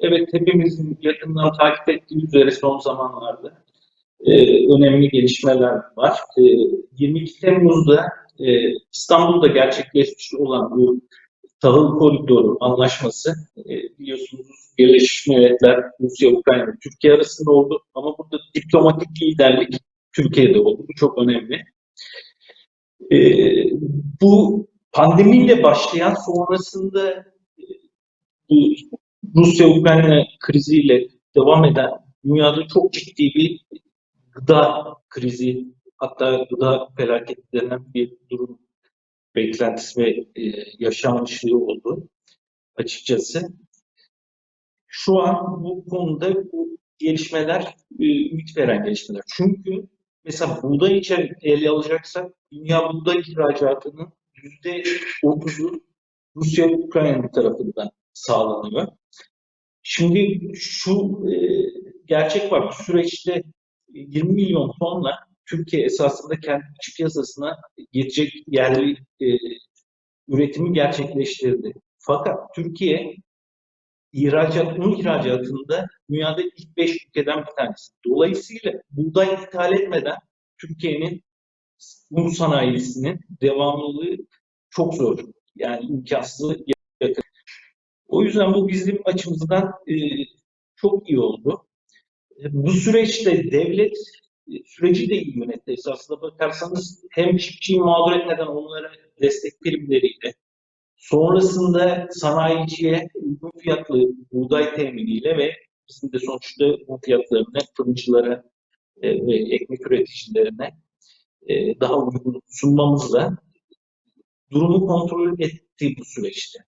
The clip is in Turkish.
Evet, hepimizin yakından takip ettiği üzere son zamanlarda e, önemli gelişmeler var. E, 22 Temmuz'da e, İstanbul'da gerçekleşmiş olan bu tahıl koridoru anlaşması e, biliyorsunuz Birleşmiş Milletler, Rusya, Ukrayna, Türkiye arasında oldu. Ama burada diplomatik liderlik Türkiye'de oldu. Bu çok önemli. E, bu pandemiyle başlayan sonrasında e, bu Rusya-Ukrayna kriziyle devam eden dünyada çok ciddi bir gıda krizi hatta gıda felaketi denen bir durum beklentisi ve e, yaşanmışlığı oldu açıkçası. Şu an bu konuda bu gelişmeler e, ümit veren gelişmeler. Çünkü mesela buğday için ele alacaksak dünya buğday ihracatının yüzde otuzu Rusya Ukrayna tarafından sağlanıyor. Şimdi şu e, gerçek var. Bu süreçte 20 milyon tonla Türkiye esasında kendi iç piyasasına geçecek yerli e, üretimi gerçekleştirdi. Fakat Türkiye ihracat, un ihracatında dünyada ilk 5 ülkeden bir tanesi. Dolayısıyla buğday ithal etmeden Türkiye'nin un sanayisinin devamlılığı çok zor. Yani imkansız yakın. O yüzden bu bizim açımızdan e, çok iyi oldu. E, bu süreçte devlet e, süreci de iyi yönetti. Esasına bakarsanız hem çiftçiyi mağdur etmeden onlara destek primleriyle, sonrasında sanayiciye uygun fiyatlı buğday teminiyle ve bizim de sonuçta bu fiyatlarını fırıncılara ve ekmek üreticilerine daha uygun sunmamızla durumu kontrol etti bu süreçte.